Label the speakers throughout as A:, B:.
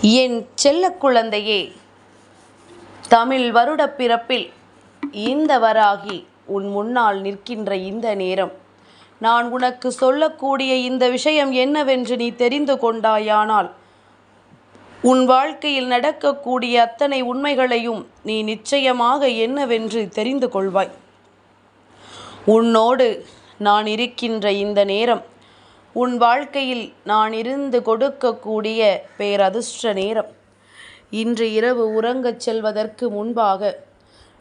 A: என் செல்ல குழந்தையே தமிழ் வருடப் பிறப்பில் இந்த வராகி உன் முன்னால் நிற்கின்ற இந்த நேரம். நான் உனக்கு சொல்லக்கூடிய இந்த விஷயம் என்னவென்று நீ தெரிந்து கொண்டாயானால் உன் வாழ்க்கையில் நடக்கக்கூடிய அத்தனை உண்மைகளையும் நீ நிச்சயமாக என்னவென்று தெரிந்து கொள்வாய். உன்னோடு நான் இருக்கின்ற இந்த நேரம் உன் வாழ்க்கையில் நான் இருந்து கொடுக்கக்கூடிய பேரதிர்ஷ்ட நேரம். இன்று இரவு உறங்கச் செல்வதற்கு முன்பாக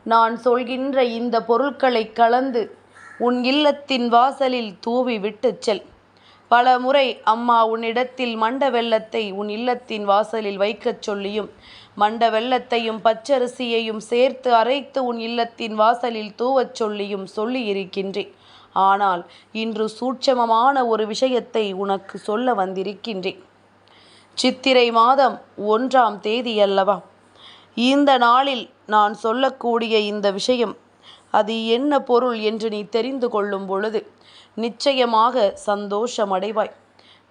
A: நான் சொல்கின்ற இந்த பொருட்களை கலந்து உன் இல்லத்தின் வாசலில் தூவி விட்டுச் செல். பல முறை அம்மா உன்னிடத்தில் மண்ட வெள்ளத்தை உன் இல்லத்தின் வாசலில் வைக்கச் சொல்லியும் மண்ட வெள்ளத்தையும் பச்சரிசியையும் சேர்த்து அரைத்து உன் இல்லத்தின் வாசலில் தூவச் சொல்லியும் சொல்லியிருக்கின்றேன். ஆனால் இன்று சூட்சமமான ஒரு விஷயத்தை உனக்கு சொல்ல வந்திருக்கின்றேன். சித்திரை மாதம் ஒன்றாம் தேதி அல்லவா? இந்த நாளில் நான் சொல்லக்கூடிய இந்த விஷயம் அது என்ன பொருள் என்று நீ தெரிந்து கொள்ளும் பொழுது நிச்சயமாக சந்தோஷமடைவாய்.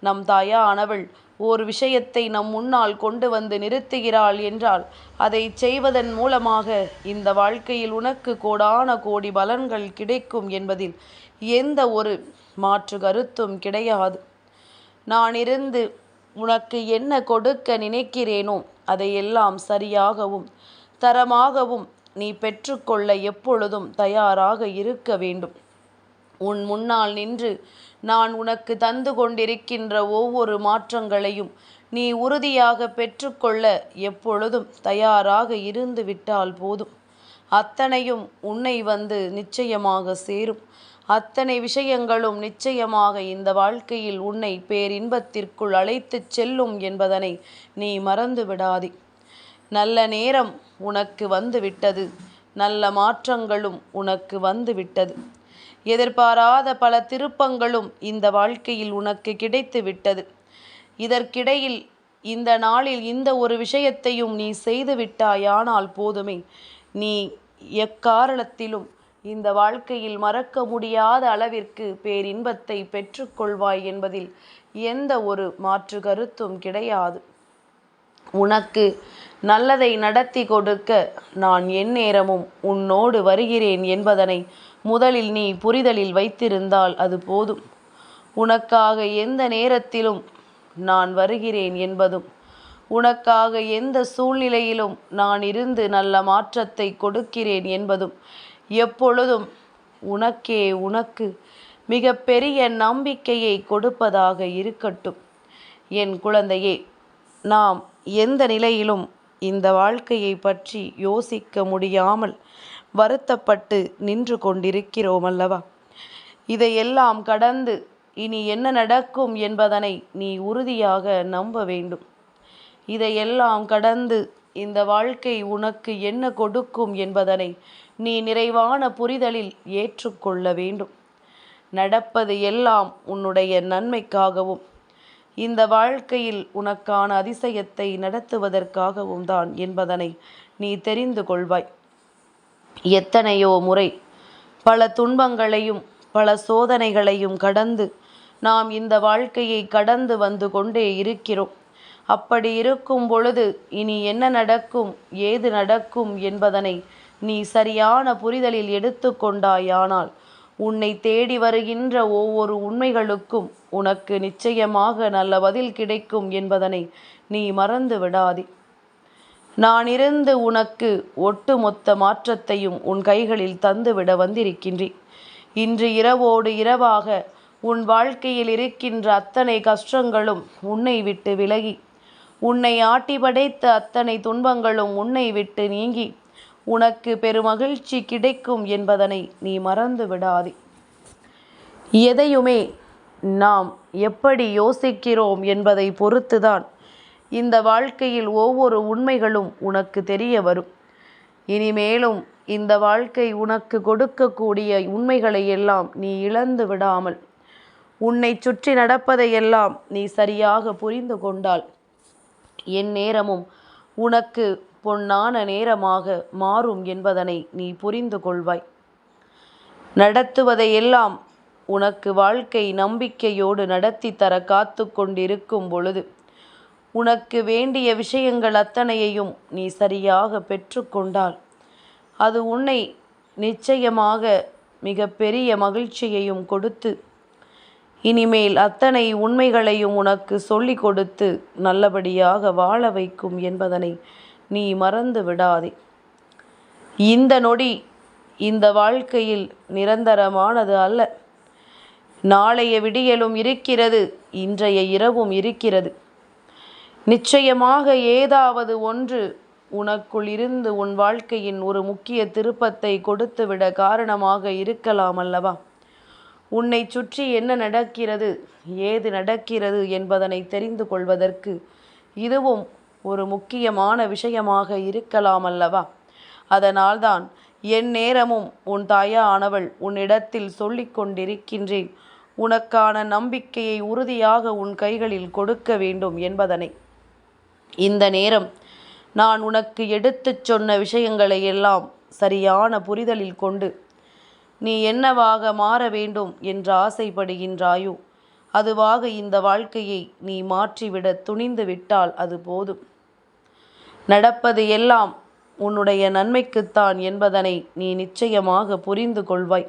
A: நம் தாயானவள் ஓர் விஷயத்தை நம் முன்னால் கொண்டு வந்து நிறுத்துகிறாள் என்றால் அதை செய்வதன் மூலமாக இந்த வாழ்க்கையில் உனக்கு கோடான கோடி பலன்கள் கிடைக்கும் என்பதில் எந்த ஒரு மாற்று கருத்தும் கிடையாது. நான் இருந்து உனக்கு என்ன கொடுக்க நினைக்கிறேனோ அதையெல்லாம் சரியாகவும் தரமாகவும் நீ பெற்றுக்கொள்ள எப்பொழுதும் தயாராக இருக்க வேண்டும். உன் முன்னால் நின்று நான் உனக்கு தந்து கொண்டிருக்கின்ற ஒவ்வொரு மாற்றங்களையும் நீ உறுதியாக பெற்றுக்கொள்ள எப்பொழுதும் தயாராக இருந்து விட்டால் போதும். அத்தனையும் உன்னை வந்து நிச்சயமாக சேரும். அத்தனை விஷயங்களும் நிச்சயமாக இந்த வாழ்க்கையில் உன்னை பேரின்பத்திற்குள் அழைத்துச் செல்லும் என்பதனை நீ மறந்து விடாதே. நல்ல நேரம் உனக்கு வந்து விட்டது நல்ல மாற்றங்களும் உனக்கு வந்து விட்டது எதிர்பாராத பல திருப்பங்களும் இந்த வாழ்க்கையில் உனக்கு கிடைத்து விட்டது இதற்கிடையில் இந்த நாளில் இந்த ஒரு விஷயத்தையும் நீ செய்து விட்டாயானால் போதுமே. நீ எக்காரணத்திலும் இந்த வாழ்க்கையில் மறக்க முடியாத அளவிற்கு பேரின்பத்தை பெற்றுக்கொள்வாய் என்பதில் எந்த ஒரு மாற்று கருத்தும் கிடையாது. உனக்கு நல்லதை நடத்தி கொடுக்க நான் எந்நேரமும் உன்னோடு வருகிறேன் என்பதனை முதலில் நீ புரிதலில் வைத்திருந்தால் அது போதும். உனக்காக எந்த நேரத்திலும் நான் வருகிறேன் என்பதும் உனக்காக எந்த சூழ்நிலையிலும் நான் இருந்து நல்ல மாற்றத்தை கொடுக்கிறேன் என்பதும் எப்பொழுதும் உனக்கே உனக்கு மிக பெரிய நம்பிக்கையை கொடுப்பதாக இருக்கட்டும். என் குழந்தையே நாம் எந்த நிலையிலும் இந்த வாழ்க்கையை பற்றி யோசிக்க முடியாமல் வருத்தப்பட்டு நின்று கொண்டிருக்கிறோம் அல்லவா இதையெல்லாம் கடந்து இனி என்ன நடக்கும் என்பதனை நீ உறுதியாக நம்ப வேண்டும். இதையெல்லாம் கடந்து இந்த வாழ்க்கை உனக்கு என்ன கொடுக்கும் என்பதனை நீ நிறைவான புரிதலில் ஏற்றுக்கொள்ள வேண்டும். நடப்பது எல்லாம் உன்னுடைய நன்மைக்காகவும் இந்த வாழ்க்கையில் உனக்கான அதிசயத்தை நடத்துவதற்காகவும் தான் என்பதனை நீ தெரிந்து கொள்வாய். எத்தனையோ முறை பல துன்பங்களையும் பல சோதனைகளையும் கடந்து நாம் இந்த வாழ்க்கையை கடந்து வந்து கொண்டே இருக்கிறோம். அப்படி இருக்கும் பொழுது இனி என்ன நடக்கும் ஏது நடக்கும் என்பதனை நீ சரியான புரிதலில் எடுத்துக்கொண்டாயானால் உன்னை தேடி வருகின்ற ஒவ்வொரு உண்மைகளுக்கும் உனக்கு நிச்சயமாக நல்ல பதில் கிடைக்கும் என்பதனை நீ மறந்து விடாதே. நான் இருந்து உனக்கு ஒட்டுமொத்த மாற்றத்தையும் உன் கைகளில் தந்துவிட வந்திருக்கின்றேன் இன்று இரவோடு இரவாக உன் வாழ்க்கையில் இருக்கின்ற அத்தனை கஷ்டங்களும் உன்னை விட்டு விலகி உன்னை ஆட்டி படைத்த அத்தனை துன்பங்களும் உன்னை விட்டு நீங்கி. உனக்கு பெருமகிழ்ச்சி கிடைக்கும் என்பதனை நீ மறந்து விடாதே. எதையுமே நாம் எப்படி யோசிக்கிறோம் என்பதை பொறுத்துதான் இந்த வாழ்க்கையில் ஒவ்வொரு உண்மைகளும் உனக்கு தெரிய வரும். இனிமேலும் இந்த வாழ்க்கை உனக்கு கொடுக்கக்கூடிய உண்மைகளை எல்லாம் நீ இழந்து விடாமல் உன்னை சுற்றி நடப்பதையெல்லாம் நீ சரியாக புரிந்து கொண்டால் என் நேரமும் உனக்கு பொன்னான நேரமாக மாறும் என்பதனை நீ புரிந்து கொள்வாய். நடத்துவதையெல்லாம் உனக்கு வாழ்க்கை நம்பிக்கையோடு நடத்தி தர காத்து கொண்டிருக்கும் பொழுது உனக்கு வேண்டிய விஷயங்கள் அத்தனையையும் நீ சரியாக பெற்றுக்கொண்டால் அது உன்னை நிச்சயமாக மிக பெரிய மகிழ்ச்சியையும் கொடுத்து இனிமேல் அத்தனை உண்மைகளையும் உனக்கு சொல்லிக் கொடுத்து நல்லபடியாக வாழ வைக்கும் என்பதனை நீ மறந்து விடாதே. இந்த நொடி இந்த வாழ்க்கையில் நிரந்தரமானது அல்ல. நாளைய விடியலும் இருக்கிறது இன்றைய இரவும் இருக்கிறது. நிச்சயமாக ஏதாவது ஒன்று உனக்குள் இருந்து உன் வாழ்க்கையின் ஒரு முக்கிய திருப்பத்தை கொடுத்துவிட காரணமாக இருக்கலாம் அல்லவா? உன்னை சுற்றி என்ன நடக்கிறது? ஏது நடக்கிறது என்பதனை தெரிந்து கொள்வதற்கு இதுவும் ஒரு முக்கியமான விஷயமாக இருக்கலாம் அல்லவா? அதனால்தான் என் நேரமும் உன் தாயானவள் உன்னிடத்தில் சொல்லிக் கொண்டிருக்கின்றேன். உனக்கான நம்பிக்கையை உறுதியாக உன் கைகளில் கொடுக்க வேண்டும் என்பதனை. இந்த நேரம் நான் உனக்கு எடுத்துச் சொன்ன விஷயங்களை எல்லாம் சரியான புரிதலில் கொண்டு நீ என்னவாக மாற வேண்டும் என்று ஆசைப்படுகின்றாயோ? அதுவாக இந்த வாழ்க்கையை நீ மாற்றிவிட துணிந்து விட்டால் அது போதும். நடப்பது எல்லாம் உன்னுடைய நன்மைக்குத்தான் என்பதனை நீ நிச்சயமாக புரிந்து கொள்வாய்.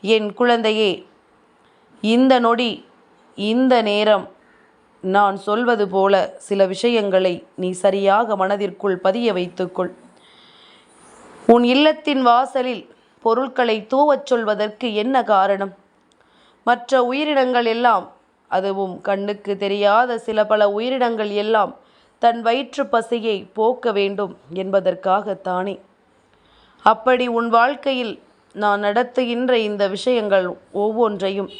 A: என் குழந்தையே இந்த நொடி இந்த நேரம் நான் சொல்வது போல சில விஷயங்களை நீ சரியாக மனதிற்குள் பதிய வைத்துக்கொள். உன் இல்லத்தின் வாசலில் பொருட்களை தூவச் சொல்வதற்கு என்ன காரணம்? மற்ற உயிரினங்கள் எல்லாம் அதுவும் கண்ணுக்கு தெரியாத சில பல உயிரினங்கள் எல்லாம் தன் வயிற்று பசியை போக்க வேண்டும் என்பதற்காகத்தானே. அப்படி உன் வாழ்க்கையில் நான் நடத்துகின்ற இந்த விஷயங்கள் ஒவ்வொன்றையும்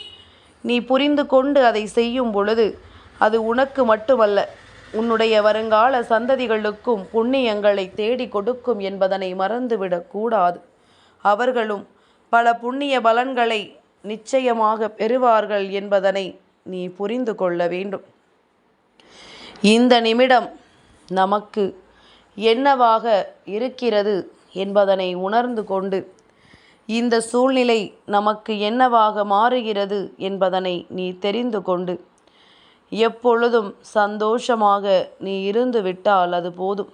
A: நீ புரிந்து கொண்டு அதை செய்யும் பொழுது அது உனக்கு மட்டுமல்ல உன்னுடைய வருங்கால சந்ததிகளுக்கும் புண்ணியங்களை தேடி கொடுக்கும் என்பதனை மறந்துவிடக்கூடாது அவர்களும் பல புண்ணிய பலன்களை நிச்சயமாக பெறுவார்கள் என்பதனை நீ புரிந்து கொள்ள வேண்டும். இந்த நிமிடம் நமக்கு என்னவாக இருக்கிறது என்பதனை உணர்ந்து கொண்டு இந்த சூழ்நிலை நமக்கு என்னவாக மாறுகிறது என்பதனை நீ தெரிந்து கொண்டு எப்பொழுதும் சந்தோஷமாக நீ இருந்து விட்டால் அது போதும்.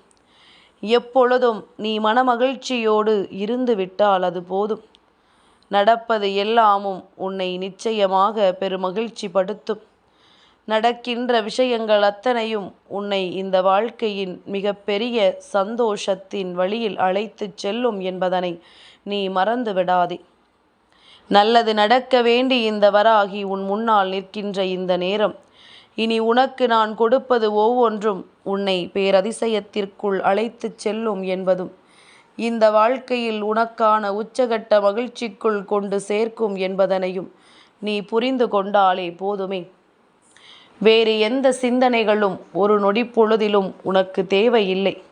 A: எப்பொழுதும் நீ மனமகிழ்ச்சியோடு இருந்துவிட்டால் அது போதும். நடப்பது எல்லாமும் உன்னை நிச்சயமாக பெருமகிழ்ச்சி படுத்தும். நடக்கின்ற விஷயங்கள் அத்தனையும் உன்னை இந்த வாழ்க்கையின் மிகப்பெரிய சந்தோஷத்தின் வழியில் அழைத்துச் செல்லும் என்பதனை நீ மறந்து விடாதே நல்லது நடக்க வேண்டி இந்த வராகி உன் முன்னால் நிற்கின்ற இந்த நேரம் இனி உனக்கு நான் கொடுப்பது ஒவ்வொன்றும் உன்னை பேரதிசயத்திற்குள் அழைத்துச் செல்லும் என்பதும் இந்த வாழ்க்கையில் உனக்கான உச்சகட்ட மகிழ்ச்சிக்குள் கொண்டு சேர்க்கும் என்பதனையும் நீ புரிந்து கொண்டாலே போதுமே. வேறு எந்த சிந்தனைகளும் ஒரு நொடி பொழுதிலும் உனக்கு தேவையில்லை.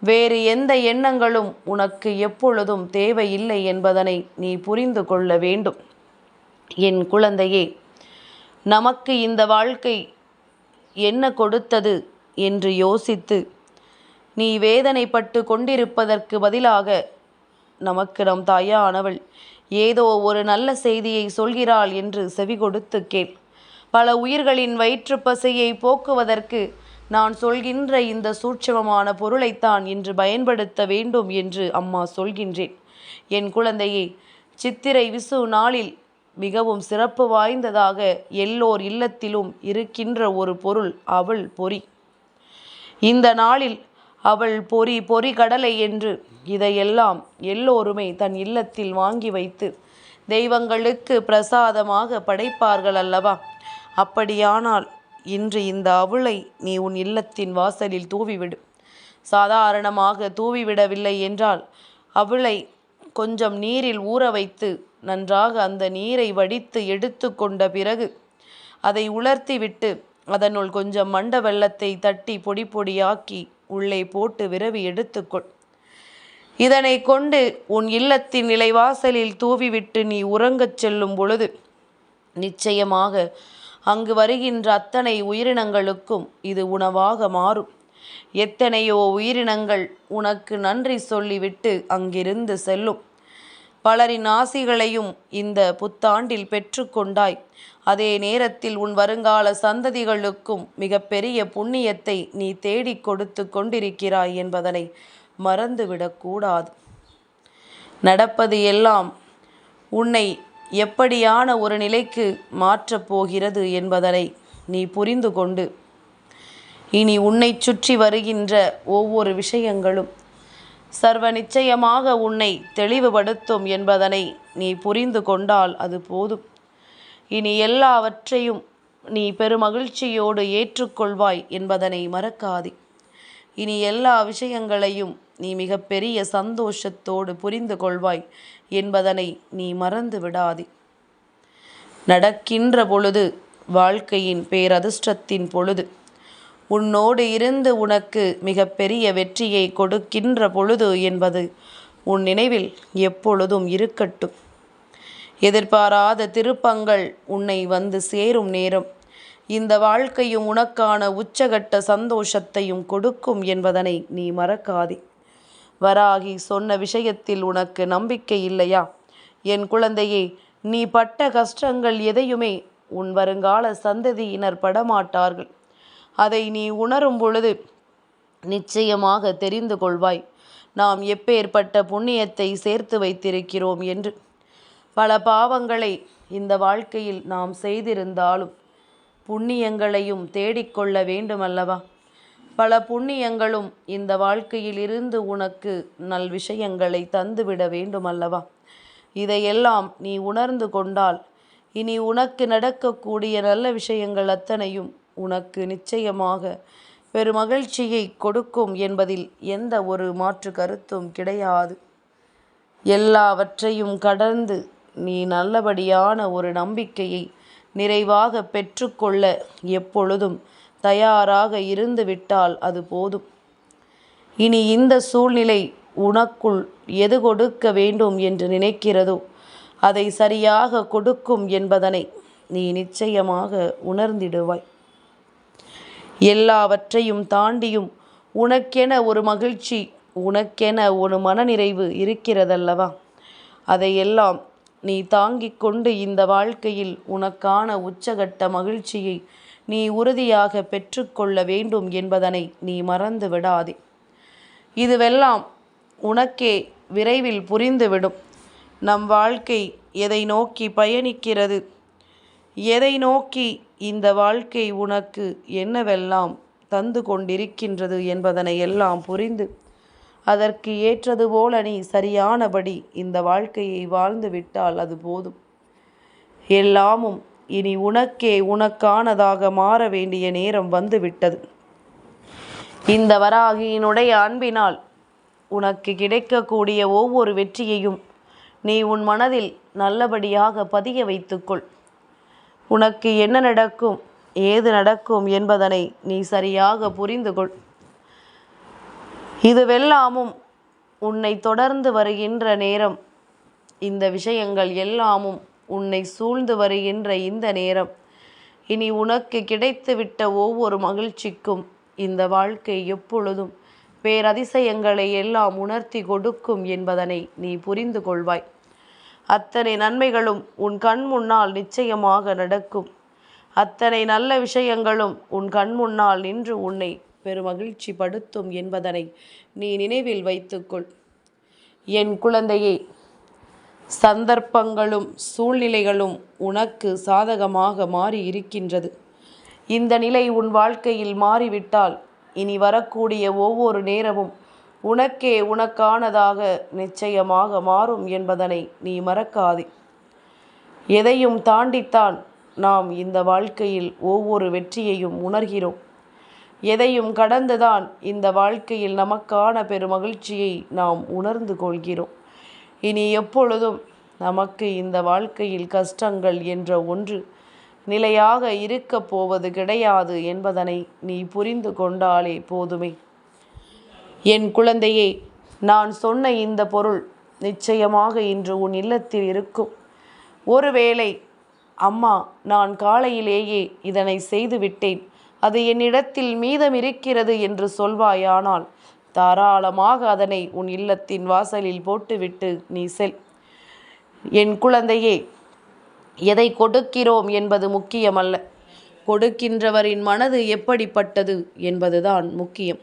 A: வேறு எந்த எண்ணங்களும் உனக்கு எப்பொழுதும் தேவையில்லை என்பதனை நீ புரிந்து கொள்ள வேண்டும். என் குழந்தையே நமக்கு இந்த வாழ்க்கை என்ன கொடுத்தது என்று யோசித்து நீ வேதனைப்பட்டு கொண்டிருப்பதற்கு பதிலாக நமக்கு நம் தாயானவள் ஏதோ ஒரு நல்ல செய்தியை சொல்கிறாள் என்று செவி கொடுத்து கேள். பல உயிர்களின் வயிற்று பசையை போக்குவதற்கு நான் சொல்கின்ற இந்த சூட்சமமான பொருளைத்தான் இன்று பயன்படுத்த வேண்டும் என்று அம்மா சொல்கின்றேன். என் குழந்தையே சித்திரை விசு நாளில் மிகவும் சிறப்பு வாய்ந்ததாக எல்லோர் இல்லத்திலும் இருக்கின்ற ஒரு பொருள் அவள் பொறி. இந்த நாளில் அவள் பொறி பொறி கடலை என்று இதையெல்லாம் எல்லோருமே தன் இல்லத்தில் வாங்கி வைத்து தெய்வங்களுக்கு பிரசாதமாக படைப்பார்கள் அல்லவா? அப்படியானால் இன்று இந்த அவளை நீ உன் இல்லத்தின் வாசலில் தூவிவிடு. சாதாரணமாக தூவிவிடவில்லை என்றால் அவளை கொஞ்சம் நீரில் ஊற வைத்து நன்றாக அந்த நீரை வடித்து எடுத்து கொண்ட பிறகு அதை உலர்த்திவிட்டு அதனுள் கொஞ்சம் மண்ட வெள்ளத்தை தட்டி பொடி பொடியாக்கி உள்ளே போட்டு விரவி எடுத்துக்கொள். இதனை கொண்டு உன் இல்லத்தின் நிலைவாசலில் தூவிவிட்டு நீ உறங்கச் செல்லும் பொழுது நிச்சயமாக அங்கு வருகின்ற அத்தனை உயிரினங்களுக்கும் இது உணவாக மாறும். எத்தனையோ உயிரினங்கள் உனக்கு நன்றி சொல்லிவிட்டு அங்கிருந்து செல்லும். பலரின் ஆசிகளையும் இந்த புத்தாண்டில் பெற்றுக்கொண்டாய். அதே நேரத்தில் உன் வருங்கால சந்ததிகளுக்கும் மிகப்பெரிய புண்ணியத்தை நீ தேடிக் கொடுத்து கொண்டிருக்கிறாய் என்பதனை மறந்துவிடக்கூடாது நடப்பது எல்லாம் உன்னை எப்படியான ஒரு நிலைக்கு மாற்றப் போகிறது என்பதனை நீ புரிந்து கொண்டு இனி உன்னை சுற்றி வருகின்ற ஒவ்வொரு விஷயங்களும் சர்வ நிச்சயமாக உன்னை தெளிவுபடுத்தும் என்பதனை நீ புரிந்து கொண்டால் அது போதும். இனி எல்லாவற்றையும் நீ பெருமகிழ்ச்சியோடு ஏற்றுக்கொள்வாய் என்பதனை மறக்காதே. இனி எல்லா விஷயங்களையும் நீ மிகப்பெரிய சந்தோஷத்தோடு புரிந்து கொள்வாய் என்பதனை நீ மறந்து விடாதே. நடக்கின்ற பொழுது வாழ்க்கையின் பேரதிர்ஷ்டத்தின் பொழுது உன்னோடு இருந்து உனக்கு மிகப்பெரிய வெற்றியை கொடுக்கின்ற பொழுது என்பது உன் நினைவில் எப்பொழுதும் இருக்கட்டும். எதிர்பாராத திருப்பங்கள் உன்னை வந்து சேரும் நேரம். இந்த வாழ்க்கையும் உனக்கான உச்சகட்ட சந்தோஷத்தையும் கொடுக்கும் என்பதனை நீ மறக்காதே. வராகி சொன்ன விஷயத்தில் உனக்கு நம்பிக்கை இல்லையா? என் குழந்தையே நீ பட்ட கஷ்டங்கள் எதையுமே உன் வருங்கால சந்ததியினர் படமாட்டார்கள். அதை நீ உணரும் பொழுது நிச்சயமாக தெரிந்து கொள்வாய். நாம் எப்பேற்பட்ட புண்ணியத்தை சேர்த்து வைத்திருக்கிறோம் என்று. பல பாவங்களை இந்த வாழ்க்கையில் நாம் செய்திருந்தாலும் புண்ணியங்களையும் தேடிக்கொள்ள வேண்டுமல்லவா? பல புண்ணியங்களும் இந்த வாழ்க்கையில் இருந்து உனக்கு நல் விஷயங்களை தந்துவிட வேண்டுமல்லவா? இதையெல்லாம் நீ உணர்ந்து கொண்டால் இனி உனக்கு நடக்கக்கூடிய நல்ல விஷயங்கள் அத்தனையும் உனக்கு நிச்சயமாக பெருமகிழ்ச்சியை கொடுக்கும் என்பதில் எந்த ஒரு மாற்று கருத்தும் கிடையாது. எல்லாவற்றையும் கடந்து நீ நல்லபடியான ஒரு நம்பிக்கையை நிறைவாக பெற்றுக்கொள்ள எப்பொழுதும் தயாராக இருந்து விட்டால் அது போதும். இனி இந்த சூழ்நிலை உனக்குள் எது கொடுக்க வேண்டும் என்று நினைக்கிறதோ அதை சரியாக கொடுக்கும் என்பதனை நீ நிச்சயமாக உணர்ந்திடுவாய். எல்லாவற்றையும் தாண்டியும் உனக்கென ஒரு மகிழ்ச்சி உனக்கென ஒரு மனநிறைவு இருக்கிறதல்லவா? அதையெல்லாம் நீ தாங்கிக் கொண்டு இந்த வாழ்க்கையில் உனக்கான உச்சகட்ட மகிழ்ச்சியை நீ உறுதியாக பெற்றுக்கொள்ள வேண்டும் என்பதனை நீ மறந்து விடாதே. இதுவெல்லாம் உனக்கே விரைவில் புரிந்துவிடும். நம் வாழ்க்கை எதை நோக்கி பயணிக்கிறது? எதை நோக்கி இந்த வாழ்க்கை உனக்கு என்னவெல்லாம் தந்து கொண்டிருக்கின்றது என்பதனை எல்லாம் புரிந்து அதற்கு ஏற்றது போல நீ சரியானபடி இந்த வாழ்க்கையை வாழ்ந்து விட்டால் அது போதும். எல்லாமும் இனி உனக்கே உனக்கானதாக மாற வேண்டிய நேரம் வந்துவிட்டது இந்த வராகியினுடைய அன்பினால் உனக்கு கிடைக்கக்கூடிய ஒவ்வொரு வெற்றியையும் நீ உன் மனதில் நல்லபடியாக பதிய வைத்துக்கொள். உனக்கு என்ன நடக்கும்? ஏது நடக்கும் என்பதனை நீ சரியாக புரிந்து கொள் இதுவெல்லாமும் உன்னை தொடர்ந்து வருகின்ற நேரம். இந்த விஷயங்கள் எல்லாமும் உன்னை சூழ்ந்து வருகின்ற இந்த நேரம். இனி உனக்கு கிடைத்துவிட்ட ஒவ்வொரு மகிழ்ச்சிக்கும் இந்த வாழ்க்கை எப்பொழுதும் பேரதிசயங்களை எல்லாம் உணர்த்தி கொடுக்கும் என்பதனை நீ புரிந்து கொள்வாய் அத்தனை நன்மைகளும் உன் கண் முன்னால் நிச்சயமாக நடக்கும். அத்தனை நல்ல விஷயங்களும் உன் கண் முன்னால் நின்று உன்னை பெருமகிழ்ச்சி படுத்தும் என்பதனை நீ நினைவில் வைத்துக்கொள். என் குழந்தையே சந்தர்ப்பங்களும் சூழ்நிலைகளும் உனக்கு சாதகமாக மாறி இருக்கின்றது இந்த நிலை உன் வாழ்க்கையில் மாறிவிட்டால் இனி வரக்கூடிய ஒவ்வொரு நேரமும் உனக்கே உனக்கானதாக நிச்சயமாக மாறும் என்பதனை நீ மறக்காதே. எதையும் தாண்டித்தான் நாம் இந்த வாழ்க்கையில் ஒவ்வொரு வெற்றியையும் உணர்கிறோம். எதையும் கடந்துதான் இந்த வாழ்க்கையில் நமக்கான பெருமகிழ்ச்சியை நாம் உணர்ந்து கொள்கிறோம். இனி எப்பொழுதும் நமக்கு இந்த வாழ்க்கையில் கஷ்டங்கள் என்ற ஒன்று நிலையாக இருக்கப் போவது கிடையாது என்பதனை நீ புரிந்து கொண்டாலே போதுமே. என் குழந்தையே நான் சொன்ன இந்த பொருள் நிச்சயமாக இன்று உன் இல்லத்தில் இருக்கும். ஒருவேளை அம்மா நான் காலையிலேயே இதனை செய்துவிட்டேன் அது என்னிடத்தில் மீதம் இருக்கிறது என்று சொல்வாயானால் தாராளமாக அதனை உன் இல்லத்தின் வாசலில் போட்டுவிட்டு நீ செல். என் குழந்தையே எதை கொடுக்கிறோம் என்பது முக்கியமல்ல. கொடுக்கின்றவரின் மனது எப்படிப்பட்டது என்பதுதான் முக்கியம்.